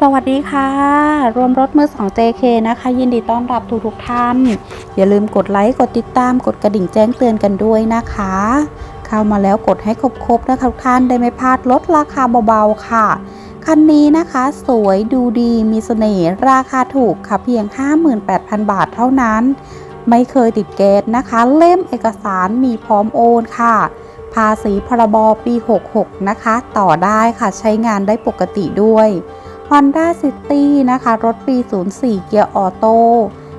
สวัสดีค่ะ รวมรถมือ2 JK นะคะ ยินดีต้อนรับทุกทุกท่าน อย่าลืมกดไลค์กดติดตามกดกระดิ่งแจ้งเตือนกันด้วยนะคะ เข้ามาแล้วกดให้ครบๆนะคะทุกท่านได้ไม่พลาดลดราคาเบาๆค่ะ คันนี้นะคะสวยดูดีมีเสน่ห์ราคาถูกค่ะเพียง 58,000 บาทเท่านั้น ไม่เคยติดเกตนะคะ เล่มเอกสารมีพร้อมโอนค่ะภาษีพรบปี 66 นะคะ ต่อได้ค่ะใช้งานได้ปกติด้วย Honda City นะคะ รถปี 04 เกียร์ออโต้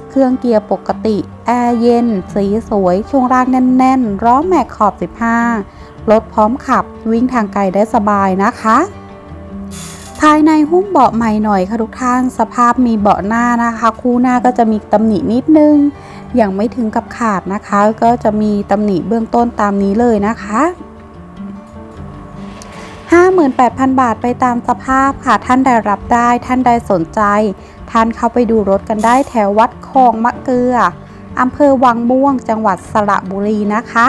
เครื่องเกียร์ปกติ แอร์เย็น สีสวย ช่วงล่างแน่นๆล้อแม็กขอบ 15 รถพร้อมขับวิ่งทางไกลได้สบายนะคะภายในหุ้มเบาะใหม่หน่อยค่ะทุกท่านสภาพมีเบาะหน้านะคะ คู่หน้าก็จะมีตำหนินิดนึงยังไม่ถึงกับขาดนะคะ ก็จะมีตำหนิเบื้องต้นตามนี้เลยนะคะ 58,000 บาทไปตามสภาพค่ะ ท่านใดรับได้ท่านใดสนใจ ท่านเข้าไปดูรถกันได้แถววัดคลองมะเกลืออำเภอวังม่วง จังหวัดสระบุรีนะคะ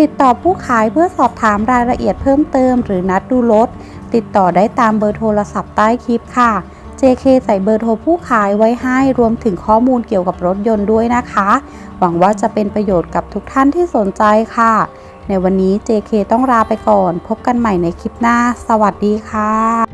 ติดต่อผู้ขายเพื่อสอบถามรายละเอียดเพิ่มเติม หรือนัดดูรถ ติดต่อได้ตามเบอร์โทรศัพท์ใต้คลิปค่ะ JK ใส่เบอร์โทรผู้ขายไว้ให้รวมถึงข้อมูลเกี่ยวกับรถยนต์ด้วยนะคะ หวังว่าจะเป็นประโยชน์กับทุกท่านที่สนใจค่ะ ในวันนี้ JK ต้องลาไปก่อน พบกันใหม่ในคลิปหน้า สวัสดีค่ะ